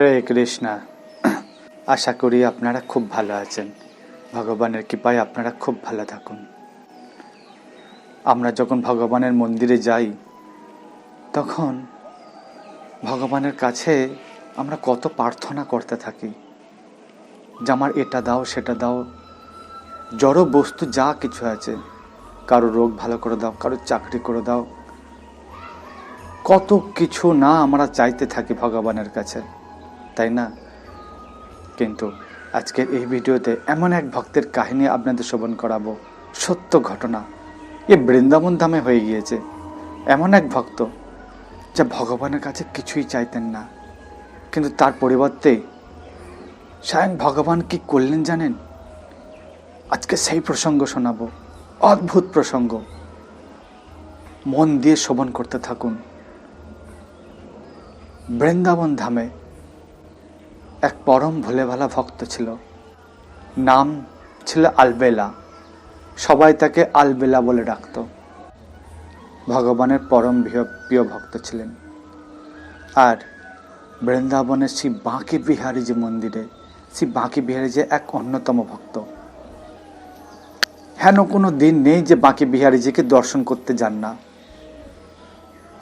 হরে কৃষ্ণা। আশা করি আপনারা খুব ভালো আছেন। ভগবানের কৃপায় আপনারা খুব ভালো থাকুন। আমরা যখন ভগবানের মন্দিরে যাই, তখন ভগবানের কাছে আমরা কত প্রার্থনা করতে থাকি। যে আমার এটা দাও, সেটা দাও। জড় বস্তু যা কিছু আছে, কারও রোগ ভালো করে দাও, কারও চাকরি করে দাও। কত কিছু না আমরা চাইতে থাকি ভগবানের কাছে। তাই না? কিন্তু আজকের এই ভিডিওতে এমন এক ভক্তের কাহিনী আপনাদের শ্রবণ করাবো। সত্য ঘটনা। এ বৃন্দাবন ধামে হয়ে গিয়েছে। এমন এক ভক্ত যা ভগবানের কাছে কিছুই চাইতেন না। কিন্তু তার পরিবর্তে স্বয়ং ভগবান কি করলেন জানেন? আজকে সেই প্রসঙ্গ শোনাবো। অদ্ভুত প্রসঙ্গ। মন দিয়ে শ্রবণ করতে থাকুন। বৃন্দাবন ধামে এক পরম ভোলে ভালা ভক্ত ছিল। নাম ছিল আলবেলা। সবাই তাকে আলবেলা বলে ডাকত। ভগবানের পরম প্রিয় প্রিয় ভক্ত ছিলেন। আর বৃন্দাবনের শ্রী বাঁকি বিহারী যে মন্দিরে, শ্রী বাঁকি বিহারী যে এক অন্যতম ভক্ত। হেন কোনো দিন নেই যে বাঁকি বিহারীজিকে দর্শন করতে যান না।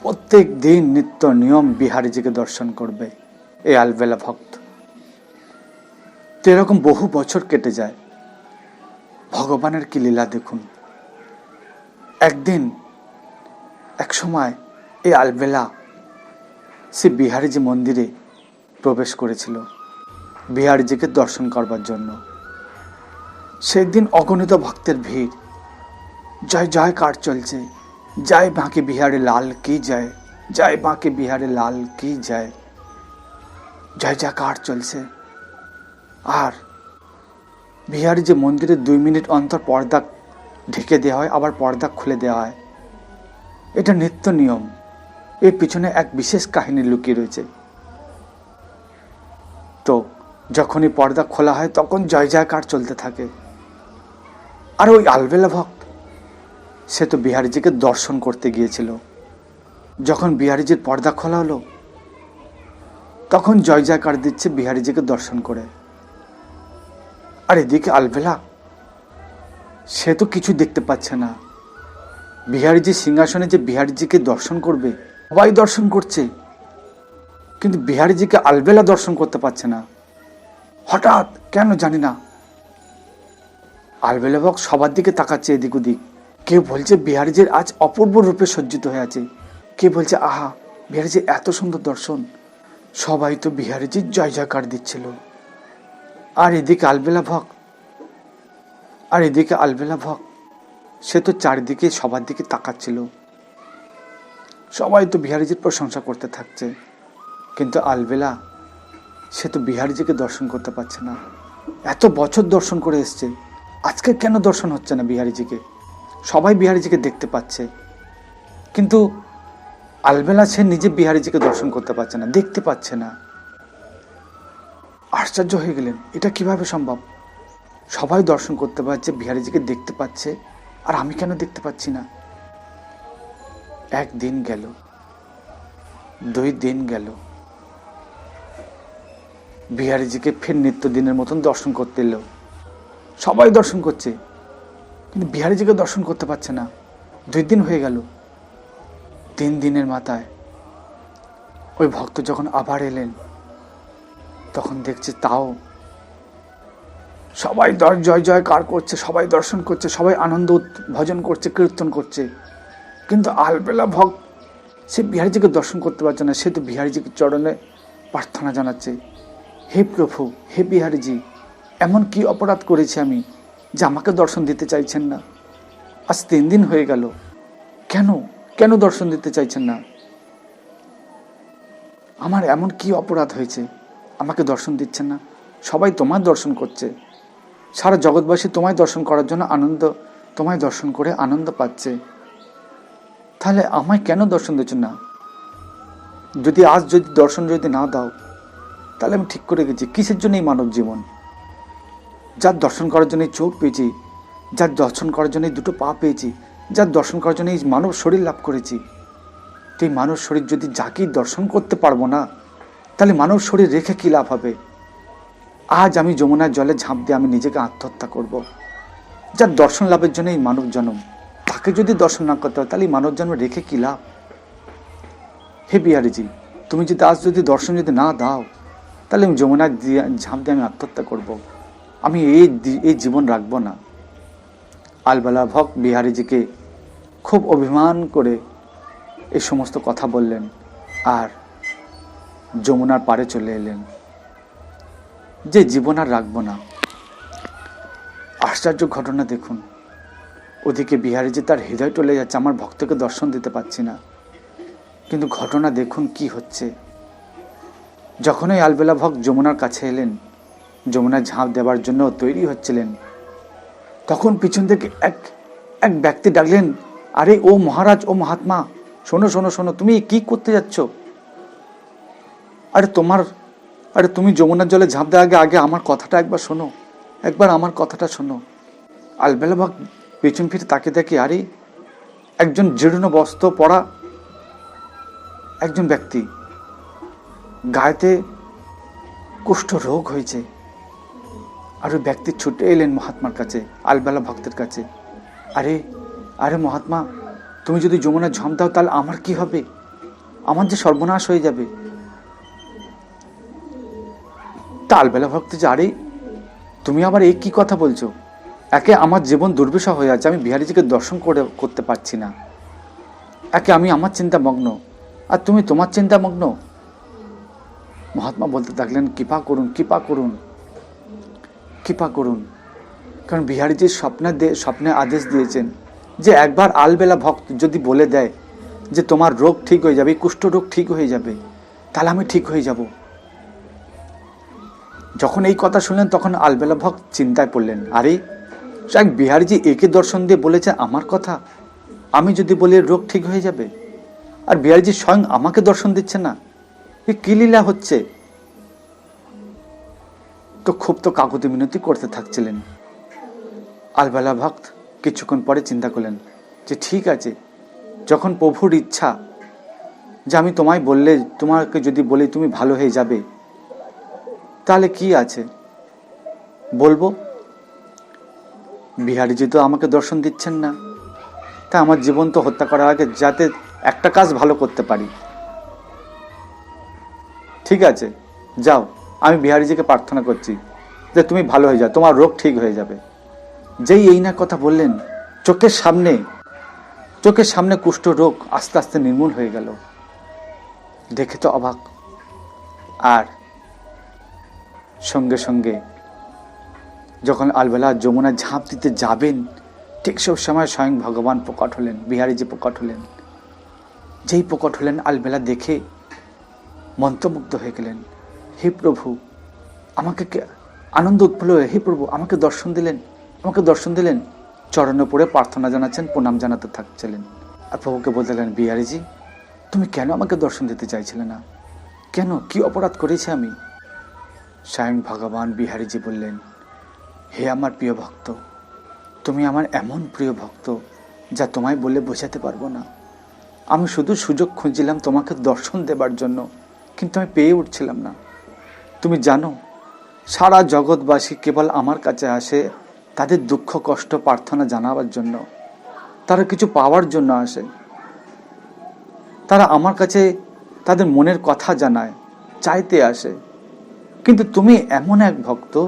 প্রত্যেক দিন নিত্য নিয়ম বিহারীজিকে দর্শন করবে। এই আলবেলা ভক্ত। তো এরকম বহু বছর কেটে যায়। ভগবানের কি লীলা দেখুন। একদিন এক সময় এই আলবেলা সে বিহারীজি মন্দিরে প্রবেশ করেছিল। বিহারীজিকে দর্শন করবার জন্য। সেদিন অগণিত ভক্তের ভিড়। জয় জয় কার চলছে? জয় বাঁকে বিহারে লাল কি জয়? জয় বাঁকে বিহারে লাল কি জয় জয় কার চলছে? আর বিহারি যে মন্দিরে দুই মিনিট অন্তর পর্দা ঢেকে দেওয়া হয়, আবার পর্দা খুলে দেওয়া হয়। এটা নিত্য নিয়ম। এর পিছনে এক বিশেষ কাহিনী লুকিয়ে রয়েছে। তো যখনই পর্দা খোলা হয়, তখন জয় জয়কার চলতে থাকে। আর ওই আলবেলা ভক্ত, সে তো বিহারিজিকে দর্শন করতে গিয়েছিল। যখন বিহারিজির পর্দা খোলা হলো, তখন জয় জয়কার দিচ্ছে বিহারিজিকে দর্শন করে। আর এদিকে আলবেলা সে তো কিছু দেখতে পাচ্ছে না। বিহারিজি সিংহাসনে যে বিহারিজিকে দর্শন করবে, সবাই দর্শন করছে। কিন্তু বিহারিজিকে আলবেলা দর্শন করতে পারছে না। হঠাৎ কেন জানি না। আলবেলা বক সবার দিকে তাকাচ্ছে এদিক ওদিক। কেউ বলছে বিহারিজির আজ অপূর্ব রূপে সজ্জিত হয়ে আছে। কে বলছে, আহা বিহারিজির এত সুন্দর দর্শন। সবাই তো বিহারিজির জয় জয়কার দিচ্ছিল। আর এদিকে আলবেলা ভক আর এদিকে আলবেলা ভক সে তো চারিদিকে, সবার দিকে তাকাচ্ছিল। সবাই তো বিহারিজির প্রশংসা করতে থাকছে। কিন্তু আলবেলা, সে তো বিহারিজিকে দর্শন করতে পারছে না। এত বছর দর্শন করে এসছে। আজকে কেন দর্শন হচ্ছে না বিহারিজিকে? সবাই বিহারিজিকে দেখতে পাচ্ছে। কিন্তু আলবেলা, সে নিজে বিহারিজিকে দর্শন করতে পারছে না, দেখতে পাচ্ছে না। আশ্চর্য হয়ে গেলেন, এটা কীভাবে সম্ভব? সবাই দর্শন করতে পারছে, বিহারিজিকে দেখতে পাচ্ছে, আর আমি কেন দেখতে পাচ্ছি না? একদিন গেল, দুই দিন গেল। বিহারিজিকে ফের নিত্য দিনের মতন দর্শন করতে এলো। সবাই দর্শন করছে, কিন্তু বিহারিজিকে দর্শন করতে পারছে না। দুই দিন হয়ে গেল, তিন দিনের মাথায়। ওই ভক্ত যখন আবার এলেন তখন দেখছে তাও সবাই জয় জয় কার করছে, সবাই দর্শন করছে, সবাই আনন্দ ভজন করছে, কীর্তন করছে। কিন্তু আলবেলা ভক্ত, সে বিহারিজিকে দর্শন করতে পারছে না, সে তো বিহারিজিকে চরণে প্রার্থনা জানাচ্ছে, হে প্রভু, হে বিহারিজি, এমন কি অপরাধ করেছি আমি যে আমাকে দর্শন দিতে চাইছেন না? আজ তিন দিন হয়ে গেল, কেন কেন দর্শন দিতে চাইছেন না? আমার এমন কি অপরাধ হয়েছে? আমাকে দর্শন দিচ্ছে না। সবাই তোমার দর্শন করছে। সারা জগৎবাসী তোমায় দর্শন করার জন্য আনন্দ, তোমায় দর্শন করে আনন্দ পাচ্ছে। তাহলে আমায় কেন দর্শন দিচ্ছ না? যদি আজ যদি দর্শন যদি না দাও, তাহলে আমি ঠিক করে গেছি। কিসের জন্য এই মানব জীবন? যার দর্শন করার জন্য চোখ পেয়েছি, যার দর্শন করার জন্য দুটো পা পেয়েছি, যার দর্শন করার জন্য এই মানব শরীর লাভ করেছি, তো এই মানব শরীর যদি যাকেই দর্শন করতে পারব না তাহলে মানব শরীর রেখে কী লাভ হবে? আজ আমি যমুনার জলে ঝাঁপ দিয়ে আমি নিজেকে আত্মহত্যা করব। যার দর্শন লাভের জন্য এই মানব জন্ম। তাকে যদি দর্শন না করতে হয়, তাহলে এই মানব জন্ম রেখে কী লাভ? হে বিহারিজি, তুমি যদি আজ যদি দর্শন যদি না দাও, তাহলে আমি যমুনার দিয়ে ঝাঁপ দিয়ে আমি আত্মহত্যা করব। আমি এই এই জীবন রাখব না। আলবেলা ভক বিহারিজিকে খুব অভিমান করে এই সমস্ত কথা বললেন। আর যমুনার পাড়ে চলে এলেন। যে জীবন আর রাখব না। আশ্চর্য ঘটনা দেখুন। ওদিকে বিহারিজি তার হৃদয় টলে যাচ্ছে, আমার ভক্তকে দর্শন দিতে পারছি না। কিন্তু ঘটনা দেখুন কি হচ্ছে। যখনই আলবেলা ভক্ত যমুনার কাছে এলেন, যমুনার ঝাঁপ দেওয়ার জন্য তৈরি হচ্ছিলেন, তখন পিছন থেকে এক এক ব্যক্তি ডাকলেন, আরে ও মহারাজ, ও মহাত্মা, শোনো শোনো শোনো, তুমি কি করতে যাচ্ছ? আরে তোমার, আরে তুমি যমুনার জলে ঝাঁপ দেওয়ার আগে আগে আমার কথাটা একবার শোনো। একবার আমার কথাটা শোনো। আলবেলাবাগ পেছন ফিরে তাকে দেখি, আরে, একজন জীর্ণ বস্ত্র পরা একজন ব্যক্তি গায়েতে কুষ্ঠ রোগ হয়েছে আর ওই ব্যক্তি ছুটে এলেন মহাত্মার কাছে, আলবেলা ভক্তের কাছে। আরে আরে মহাত্মা, তুমি যদি যমুনা ঝাঁপ দাও, তাহলে আমার কি হবে? আমার যে সর্বনাশ হয়ে যাবে। তা আলবেলা ভক্ত যে, আরে, তুমি আবার এই কি কথা বলছো? একে আমার জীবন দুর্বিষহ হয়ে আছে, আমি বিহারিজিকে দর্শন করে, করতে পারছি না। একে আমি আমার চিন্তা মগ্ন, আর তুমি তোমার চিন্তা মগ্ন? মহাত্মা বলতে থাকলেন, কৃপা করুন কৃপা করুন কৃপা করুন। কারণ বিহারিজির স্বপ্নে স্বপ্নে আদেশ দিয়েছেন যে, একবার আলবেলা ভক্ত যদি বলে দেয় যে, তোমার রোগ ঠিক হয়ে যাবে, কুষ্ঠ রোগ ঠিক হয়ে যাবে, তাহলে আমি ঠিক হয়ে যাব। যখন এই কথা শুনলেন, তখন আলবেলা ভক্ত চিন্তায় পড়লেন, আরে, এক বিহারিজি একে দর্শন দিয়ে বলেছে আমার কথা। আমি যদি বলি রোগ ঠিক হয়ে যাবে, আর বিহারিজি স্বয়ং আমাকে দর্শন দিচ্ছে না, এ কি লীলা হচ্ছে? তো খুব তো কাকুতি মিনতি করতে থাকছিলেন। আলবেলা ভক্ত কিছুক্ষণ পরে চিন্তা করলেন, যে ঠিক আছে, যখন প্রভুর ইচ্ছা, যে আমি তোমায় বললে, তোমাকে যদি বলি তুমি ভালো হয়ে যাবে তাহলে কি আছে? বলব, বিহারিজি তো আমাকে দর্শন দিচ্ছেন না। তা আমার জীবন তো হত্যা করা আগে যাতে একটা কাজ ভালো করতে পারি। ঠিক আছে, যাও, আমি বিহারিজিকে প্রার্থনা করছি যে তুমি ভালো হয়ে যাও, তোমার রোগ ঠিক হয়ে যাবে। যেই এই না কথা বললেন, চোখের সামনে চোখের সামনে কুষ্ঠ রোগ আস্তে আস্তে নির্মূল হয়ে গেল। দেখে তো অবাক। আর সঙ্গে সঙ্গে যখন আলবেলা যমুনা ঝাঁপ দিতে যাবেন ঠিক সব সময় স্বয়ং ভগবান প্রকট হলেন বিহারীজি প্রকট হলেন। যেই প্রকট হলেন আলবেলা দেখে মন্ত্রমুগ্ধ হয়ে গেলেন। হে প্রভু আমাকে আনন্দ উৎফুল্ল হয়ে, হে প্রভু আমাকে দর্শন দিলেন আমাকে দর্শন দিলেন। চরণে পড়ে প্রার্থনা জানাচ্ছেন প্রণাম জানাতে থাকছিলেন। আর প্রভুকে বলতেলেন বিহারিজি তুমি কেন আমাকে দর্শন দিতে চাইছিলে না? কেন? কি অপরাধ করেছি আমি? স্বয়ং ভগবান বিহারীজি বললেন, হে আমার প্রিয় ভক্ত, তুমি আমার এমন প্রিয় ভক্ত যা তোমায় বলে বোঝাতে পারব না। আমি শুধু সুযোগ খুঁজছিলাম তোমাকে দর্শন দেবার জন্য, কিন্তু আমি পেয়ে উঠছিলাম না। তুমি জানো, সারা জগৎবাসী কেবল আমার কাছে আসে তাদের দুঃখ, কষ্ট, প্রার্থনা জানাবার জন্য। তারা কিছু পাওয়ার জন্য আসে। তারা আমার কাছে তাদের মনের কথা জানায়, চাইতে আসে। কিন্তু তুমি এমন এক ভক্ত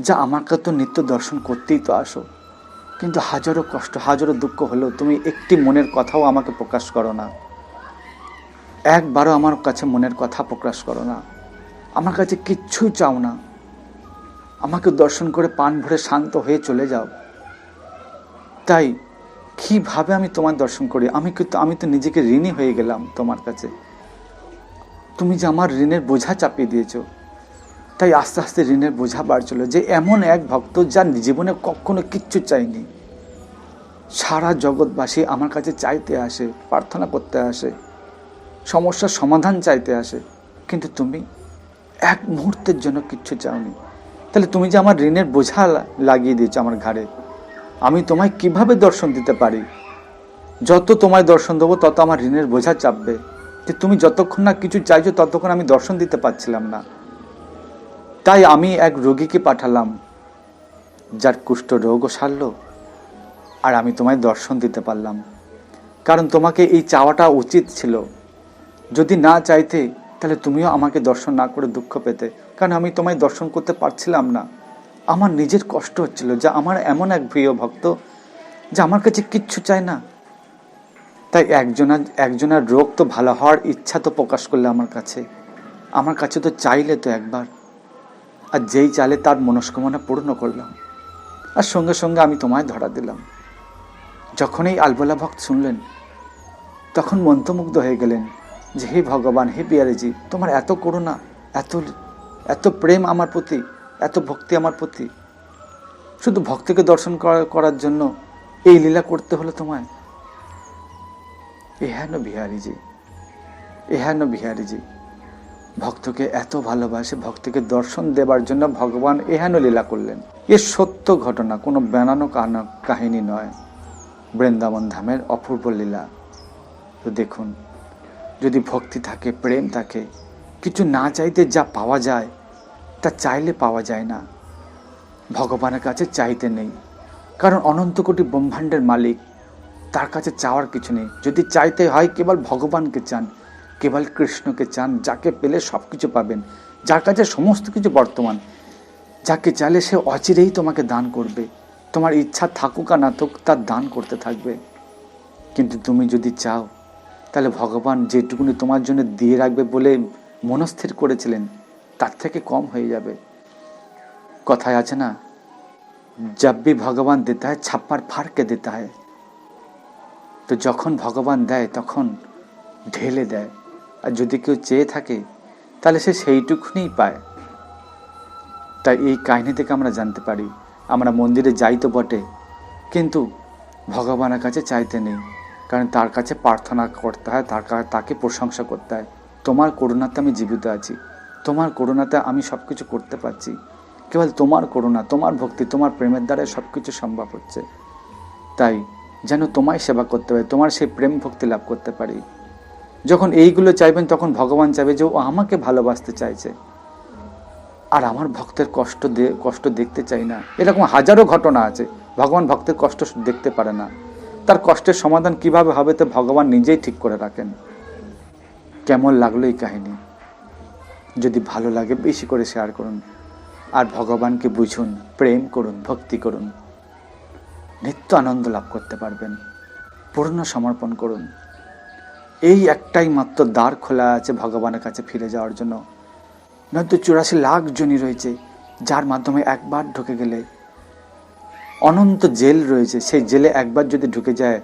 যা আমাকে তো নিত্য দর্শন করতেই তো আসো। কিন্তু হাজারো কষ্ট, হাজারো দুঃখ হলেও তুমি একটি মনের কথাও আমাকে প্রকাশ করো না। একবারও আমার কাছে মনের কথা প্রকাশ করো না। আমার কাছে কিচ্ছুই চাও না। আমাকে দর্শন করে পান ভরে শান্ত হয়ে চলে যাও। তাই, কীভাবে আমি তোমার দর্শন করি? আমি কিন্তু, আমি তো নিজেকে ঋণী হয়ে গেলাম তোমার কাছে। তুমি যে আমার ঋণের বোঝা চাপিয়ে দিয়েছ, তাই আস্তে আস্তে ঋণের বোঝা বাড়ছিল যে এমন এক ভক্ত যার জীবনে কখনো কিচ্ছু চাইনি। সারা জগৎবাসী আমার কাছে চাইতে আসে, প্রার্থনা করতে আসে, সমস্যার সমাধান চাইতে আসে, কিন্তু তুমি এক মুহূর্তের জন্য কিচ্ছু চাওনি। তাহলে তুমি যে আমার ঋণের বোঝা লাগিয়ে দিয়েছ আমার ঘাড়ে, আমি তোমায় কীভাবে দর্শন দিতে পারি? যত তোমায় দর্শন দেবো, তত আমার ঋণের বোঝা চাপবে। যে তুমি যতক্ষণ না কিছু চাইছো, ততক্ষণ আমি দর্শন দিতে পারছিলাম না। তাই আমি এক রোগীকে পাঠালাম, যার কুষ্ঠ রোগও সারল, আর আমি তোমায় দর্শন দিতে পারলাম। কারণ তোমাকে এই চাওয়াটা উচিত ছিল। যদি না চাইতে, তাহলে তুমিও আমাকে দর্শন না করে দুঃখ পেতে। কারণ আমি তোমায় দর্শন করতে পারছিলাম না। আমার নিজের কষ্ট হচ্ছিল যে আমার এমন এক প্রিয় ভক্ত, যে আমার কাছে কিচ্ছু চায় না। তাই একজনের একজনের রোগ তো ভালো হওয়ার ইচ্ছা তো প্রকাশ করলে আমার কাছে। আমার কাছে তো চাইলে তো একবার। আর যেই চালে তার মনস্কামনা পূর্ণ করলাম। আর সঙ্গে সঙ্গে আমি তোমায় ধরা দিলাম। যখন এই আলবোলা ভক্ত শুনলেন, তখন মন্ত্রমুগ্ধ হয়ে গেলেন যে, হে ভগবান, হে পিয়ারেজি, তোমার এত করুণা, এত এত প্রেম আমার প্রতি, এত ভক্তি আমার প্রতি। শুধু ভক্তকে দর্শন করার জন্য এই লীলা করতে হলো তোমায়? এহেন বিহারিজি এহেন বিহারিজি ভক্তকে এত ভালোবাসে, ভক্তকে দর্শন দেবার জন্য ভগবান এহেন লীলা করলেন। এ সত্য ঘটনা, কোনো বানানো কাহিনী নয়। বৃন্দাবন ধামের অপূর্ব লীলা। তো দেখুন, যদি ভক্তি থাকে, প্রেম থাকে, কিছু না চাইতে যা পাওয়া যায়, তা চাইলে পাওয়া যায় না। ভগবানের কাছে চাইতে নেই। কারণ অনন্ত কোটি ব্রহ্মাণ্ডের মালিক তার কাছে চাওয়ার কিছু নেই যদি চাইতে হয় কেবল ভগবানকে চান কেবল কৃষ্ণকে চান যাকে পেলে সব কিছু পাবেন যার কাছে সমস্ত কিছু বর্তমান যাকে চাইলে সে অচিরেই তোমাকে দান করবে তোমার ইচ্ছা থাকুক আর না থাকুক তার দান করতে থাকবে কিন্তু তুমি যদি চাও তাহলে ভগবান যেটুকুনি তোমার জন্য দিয়ে রাখবে বলে মনস্থির করেছিলেন তার থেকে কম হয়ে যাবে কথায় আছে না जब भी ভগবান দেতা হয় ছাপ্পার ফারকে দেতা হয় তো যখন ভগবান দেয়, তখন ঢেলে দেয়। আর যদি কেউ চেয়ে থাকে, তাহলে সে সেইটুকুনিই পায়। তাই এই কাহিনী থেকে আমরা জানতে পারি, আমরা মন্দিরে যাই তো বটে, কিন্তু ভগবানের কাছে চাইতে নেই। কারণ তার কাছে প্রার্থনা করতে হয়, তার তাকে প্রশংসা করতে হয়। তোমার করুণাতে আমি জীবিত আছি, তোমার করুণাতে আমি সব কিছু করতে পারছি। কেবল তোমার করুণা, তোমার ভক্তি, তোমার প্রেমের দ্বারাই সব কিছু সম্ভব হচ্ছে। তাই যেন তোমায় সেবা করতে পারি, তোমার সেই প্রেম ভক্তি লাভ করতে পারি। যখন এইগুলো চাইবেন, তখন ভগবান চাইবে যে ও আমাকে ভালোবাসতে চাইছে। আর আমার ভক্তের কষ্ট কষ্ট দেখতে চাই না। এরকম হাজারো ঘটনা আছে। ভগবান ভক্তের কষ্ট দেখতে পারে না। তার কষ্টের সমাধান কীভাবে হবে, তো ভগবান নিজেই ঠিক করে রাখেন। কেমন লাগল এই কাহিনী? যদি ভালো লাগে, বেশি করে শেয়ার করুন। আর ভগবানকে বুঝুন, প্রেম করুন, ভক্তি করুন। নিত্য আনন্দ লাভ করতে পারবেন। পূর্ণ সমর্পণ করুন। এই একটাই মাত্র দ্বার খোলা আছে ভগবানের কাছে ফিরে যাওয়ার জন্য। নয়তো চুরাশি লাখ জনই রয়েছে, যার মাধ্যমে একবার ঢুকে গেলে। অনন্ত জেল রয়েছে, সেই জেলে একবার যদি ঢুকে যায়,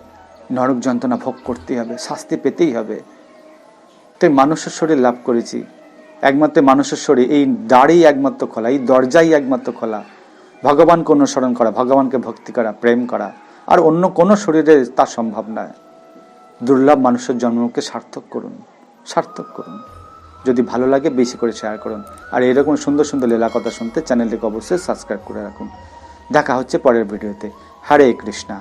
নরক যন্ত্রণা ভোগ করতেই হবে, শাস্তি পেতেই হবে। তাই মানুষের শরীর লাভ করেছি। একমাত্র মানুষের শরীর, এই দ্বারই একমাত্র খোলা, এই দরজাই একমাত্র খোলা। ভগবানকে অনুসরণ করা, ভগবানকে ভক্তি করা, প্রেম করা। আর অন্য কোনো শরীরে তা সম্ভব নয় দুর্লভ মানুষের জন্মকে সার্থক করুন সার্থক করুন। যদি ভালো লাগে বেশি করে শেয়ার করুন। আর এরকম সুন্দর সুন্দর লীলা কথা শুনতে চ্যানেলটিকে অবশ্যই সাবস্ক্রাইব করে রাখুন। দেখা হচ্ছে পরের ভিডিওতে হরে কৃষ্ণা।